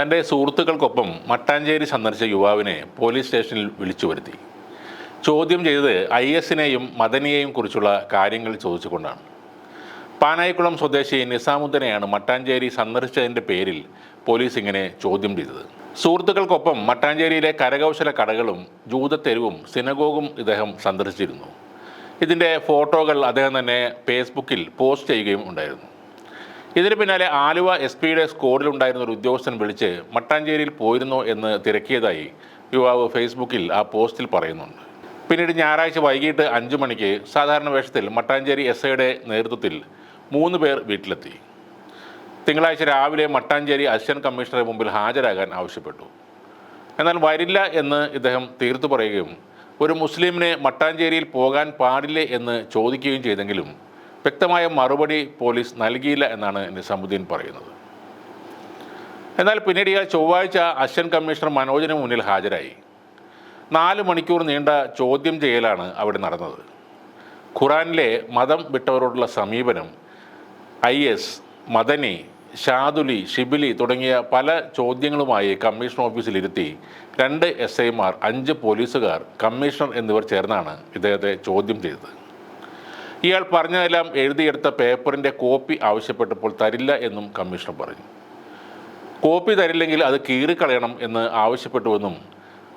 തന്റെ സുഹൃത്തുക്കൾക്കൊപ്പം മട്ടാഞ്ചേരി സന്ദർശിച്ച യുവാവിനെ പോലീസ് സ്റ്റേഷനിൽ വിളിച്ചു വരുത്തി. ചോദ്യം ചെയ്തത് ഐ എസിനെയും മദനിയെയും കുറിച്ചുള്ള കാര്യങ്ങൾ ചോദിച്ചുകൊണ്ടാണ്. പാനായിക്കുളം സ്വദേശി നിസാമുദ്ദീനെയാണ് മട്ടാഞ്ചേരി സന്ദർശിച്ചതിന്റെ പേരിൽ പോലീസ് ഇങ്ങനെ ചോദ്യം ചെയ്തത്. സുഹൃത്തുക്കൾക്കൊപ്പം മട്ടാഞ്ചേരിയിലെ കരകൗശല കടകളും ജൂതത്തെരുവും സിനഗോഗും ഇദ്ദേഹം സന്ദർശിച്ചിരുന്നു. ഇതിന്റെ ഫോട്ടോകൾ അദ്ദേഹം തന്നെ ഫേസ്ബുക്കിൽ പോസ്റ്റ് ചെയ്യുകയും ഉണ്ടായിരുന്നു. ഇതിന് പിന്നാലെ ആലുവ എസ് പിയുടെ സ്കോഡിലുണ്ടായിരുന്ന ഒരു ഉദ്യോഗസ്ഥൻ വിളിച്ച് മട്ടാഞ്ചേരിയിൽ പോയിരുന്നോ എന്ന് തിരക്കിയതായി യുവാവ് ഫേസ്ബുക്കിൽ ആ പോസ്റ്റിൽ പറയുന്നുണ്ട്. പിന്നീട് ഞായറാഴ്ച വൈകിട്ട് അഞ്ചു മണിക്ക് സാധാരണ വേഷത്തിൽ മട്ടാഞ്ചേരി എസ് ഐയുടെ നേതൃത്വത്തിൽ മൂന്ന് പേർ വീട്ടിലെത്തി. തിങ്കളാഴ്ച രാവിലെ മട്ടാഞ്ചേരി അസിസ്റ്റന്റ് കമ്മീഷണറെ മുമ്പിൽ ഹാജരാകാൻ ആവശ്യപ്പെട്ടു. എന്നാൽ വരില്ല എന്ന് ഇദ്ദേഹം തീർത്തു പറയുകയും ഒരു മുസ്ലിമിനെ മട്ടാഞ്ചേരിയിൽ പോകാൻ പാടില്ലേ? എന്ന് ചോദിക്കുകയും ചെയ്തെങ്കിലും വ്യക്തമായ മറുപടി പോലീസ് നൽകിയില്ല എന്നാണ് നിസാമുദ്ദീൻ പറയുന്നത്. എന്നാൽ പിന്നീട് ഇയാൾ ചൊവ്വാഴ്ച അസിസ്റ്റന്റ് കമ്മീഷണർ മനോജിന് മുന്നിൽ ഹാജരായി. നാല് മണിക്കൂർ നീണ്ട ചോദ്യം ചെയ്യലാണ് അവിടെ നടന്നത്. ഖുറാനിലെ മതം വിട്ടവരോടുള്ള സമീപനം ഐ എസ് മദനി ഷാദുലി ഷിബിലി തുടങ്ങിയ പല ചോദ്യങ്ങളുമായി കമ്മീഷൻ ഓഫീസിലിരുത്തി രണ്ട് എസ് ഐമാർ അഞ്ച് പോലീസുകാർ കമ്മീഷണർ എന്നിവർ ചേർന്നാണ് ഇദ്ദേഹത്തെ ചോദ്യം ചെയ്തത്. ഇയാൾ പറഞ്ഞതെല്ലാം എഴുതിയെടുത്ത പേപ്പറിന്റെ കോപ്പി ആവശ്യപ്പെട്ടപ്പോൾ തരില്ല എന്നും കമ്മീഷണർ പറഞ്ഞു. കോപ്പി തരില്ലെങ്കിൽ അത് കീറിക്കളയണം എന്ന് ആവശ്യപ്പെട്ടുവെന്നും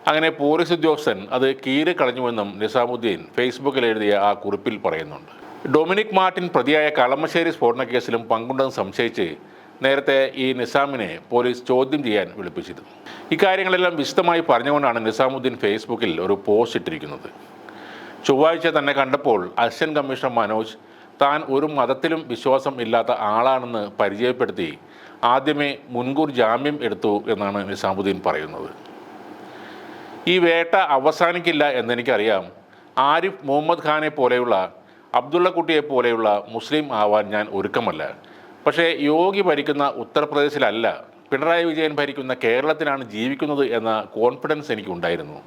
അങ്ങനെ പോലീസ് ഉദ്യോഗസ്ഥൻ അത് കീറിക്കളഞ്ഞുവെന്നും നിസാമുദ്ദീൻ ഫേസ്ബുക്കിൽ എഴുതിയ ആ കുറിപ്പിൽ പറയുന്നുണ്ട്. ഡൊമിനിക് മാർട്ടിൻ പ്രതിയായ കളമശ്ശേരി സ്ഫോടന കേസിലും പങ്കുണ്ടെന്ന് സംശയിച്ച് നേരത്തെ ഈ നിസാമിനെ പോലീസ് ചോദ്യം ചെയ്യാൻ വിളിപ്പിച്ചിരുന്നു. ഇക്കാര്യങ്ങളെല്ലാം വിശദമായി പറഞ്ഞുകൊണ്ടാണ് നിസാമുദ്ദീൻ ഫേസ്ബുക്കിൽ ഒരു പോസ്റ്റ് ഇട്ടിരിക്കുന്നത്. ചൊവ്വാഴ്ച തന്നെ കണ്ടപ്പോൾ അസിസ്റ്റന്റ് കമ്മീഷണർ മനോജ് താൻ ഒരു മതത്തിലും വിശ്വാസം ഇല്ലാത്ത ആളാണെന്ന് പരിചയപ്പെടുത്തി ആദ്യമേ മുൻകൂർ ജാമ്യം എടുത്തു എന്നാണ് നിസാമുദ്ദീൻ പറയുന്നത്. ഈ വേട്ട അവസാനിക്കില്ല എന്നെനിക്കറിയാം. ആരിഫ് മുഹമ്മദ് ഖാനെ പോലെയുള്ള അബ്ദുള്ള കുട്ടിയെ പോലെയുള്ള മുസ്ലിം ആവാൻ ഞാൻ ഒരുക്കമല്ല. പക്ഷേ യോഗി ഭരിക്കുന്ന ഉത്തർപ്രദേശിലല്ല പിണറായി വിജയൻ ഭരിക്കുന്ന കേരളത്തിലാണ് ജീവിക്കുന്നത് എന്ന കോൺഫിഡൻസ് എനിക്കുണ്ടായിരുന്നു.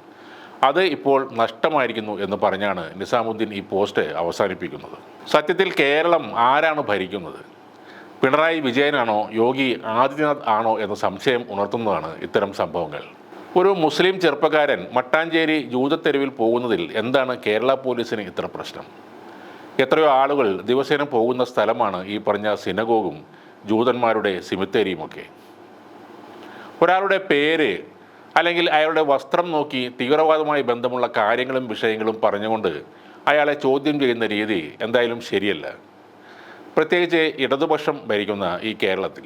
അത് ഇപ്പോൾ നഷ്ടമായിരിക്കുന്നു എന്ന് പറഞ്ഞാണ് നിസാമുദ്ദീൻ ഈ പോസ്റ്റ് അവസാനിപ്പിക്കുന്നത്. സത്യത്തിൽ കേരളം ആരാണ് ഭരിക്കുന്നത്? പിണറായി വിജയനാണോ? യോഗി ആദിത്യനാഥ് ആണോ എന്ന സംശയം ഉണർത്തുന്നതാണ് ഇത്തരം സംഭവങ്ങൾ. ഒരു മുസ്ലിം ചെറുപ്പക്കാരൻ മട്ടാഞ്ചേരി ജൂതത്തെരുവിൽ പോകുന്നതിൽ എന്താണ് കേരള പോലീസിന് ഇത്ര പ്രശ്നം? എത്രയോ ആളുകൾ ദിവസേന പോകുന്ന സ്ഥലമാണ് ഈ പറഞ്ഞ സിനഗോഗും ജൂതന്മാരുടെ സിമിത്തേരിയുമൊക്കെ. ഒരാളുടെ പേര് അല്ലെങ്കിൽ അയാളുടെ വസ്ത്രം നോക്കി തീവ്രവാദവുമായി ബന്ധമുള്ള കാര്യങ്ങളും വിഷയങ്ങളും പറഞ്ഞുകൊണ്ട് അയാളെ ചോദ്യം ചെയ്യുന്ന രീതി എന്തായാലും ശരിയല്ല. പ്രത്യേകിച്ച് ഇടതുപക്ഷം ഭരിക്കുന്ന ഈ കേരളത്തിൽ.